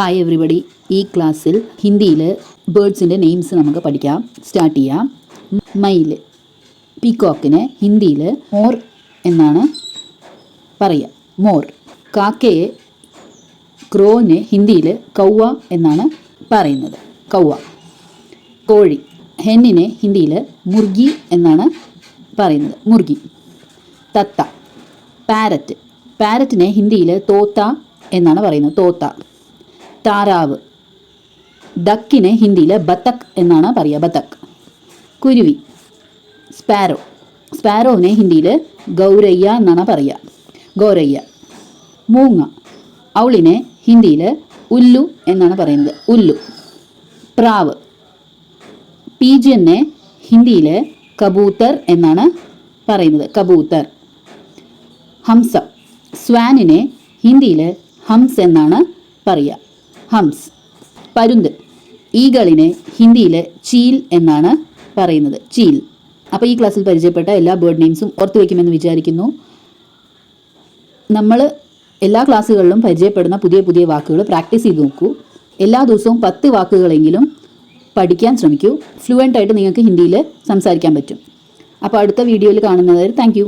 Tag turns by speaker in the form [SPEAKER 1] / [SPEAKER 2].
[SPEAKER 1] Hi everybody ഈ ക്ലാസ്സിൽ ഹിന്ദിയിൽ ബേർഡ്സിന്റെ നെയിംസ് നമുക്ക് പഠിക്കാം. സ്റ്റാർട്ട് ചെയ്യാം. മയിൽ പീക്കോക്കിനെ ഹിന്ദിയിൽ മോർ എന്നാണ് പറയുക. മോർ. കാക്കയെ ക്രോന് ഹിന്ദിയിൽ കൗവ എന്നാണ് പറയുന്നത്. കൗവ. കോഴി. ഹെന്നിനെ ഹിന്ദിയിൽ മുർഗി എന്നാണ് പറയുന്നത്. മുർഗി. തത്ത. പാരറ്റ്. പാരറ്റിനെ ഹിന്ദിയിൽ തോത്ത എന്നാണ് പറയുന്നത്. തോത്ത. താറാവ് ഡക്കിനെ ഹിന്ദിയിൽ ബത്തക് എന്നാണ് പറയുക. ബത്തക്. കുരുവി. സ്പാരോ. സ്പാരോവിനെ ഹിന്ദിയിൽ ഗൗരയ്യ എന്നാണ് പറയുക. ഗൗരയ്യ. മൂങ്ങ. ഔളിനെ ഹിന്ദിയിൽ ഉല്ലു എന്നാണ് പറയുന്നത്. ഉല്ലു. പ്രാവ്. പീജിയനെ ഹിന്ദിയിൽ കബൂത്തർ എന്നാണ് പറയുന്നത്. കബൂത്തർ ഹംസ. സ്വാനിനെ ഹിന്ദിയിൽ ഹംസ് എന്നാണ് പറയുക. ഹംസ്. പരുന്ത്. ഈഗളിനെ ഹിന്ദിയിലെ ചീൽ എന്നാണ് പറയുന്നത്. ചീൽ. അപ്പോൾ ഈ ക്ലാസ്സിൽ പരിചയപ്പെട്ട എല്ലാ ബേർഡ് നെയിംസും ഓർത്തു വയ്ക്കുമെന്ന് വിചാരിക്കുന്നു. നമ്മൾ എല്ലാ ക്ലാസ്സുകളിലും പരിചയപ്പെടുന്ന പുതിയ പുതിയ വാക്കുകൾ പ്രാക്ടീസ് ചെയ്ത് നോക്കൂ. എല്ലാ ദിവസവും പത്ത് വാക്കുകളെങ്കിലും പഠിക്കാൻ ശ്രമിക്കൂ. ഫ്ലുവന്റ് ആയിട്ട് നിങ്ങൾക്ക് ഹിന്ദിയിൽ സംസാരിക്കാൻ പറ്റും. അപ്പോൾ അടുത്ത വീഡിയോയിൽ കാണുന്നവർ താങ്ക്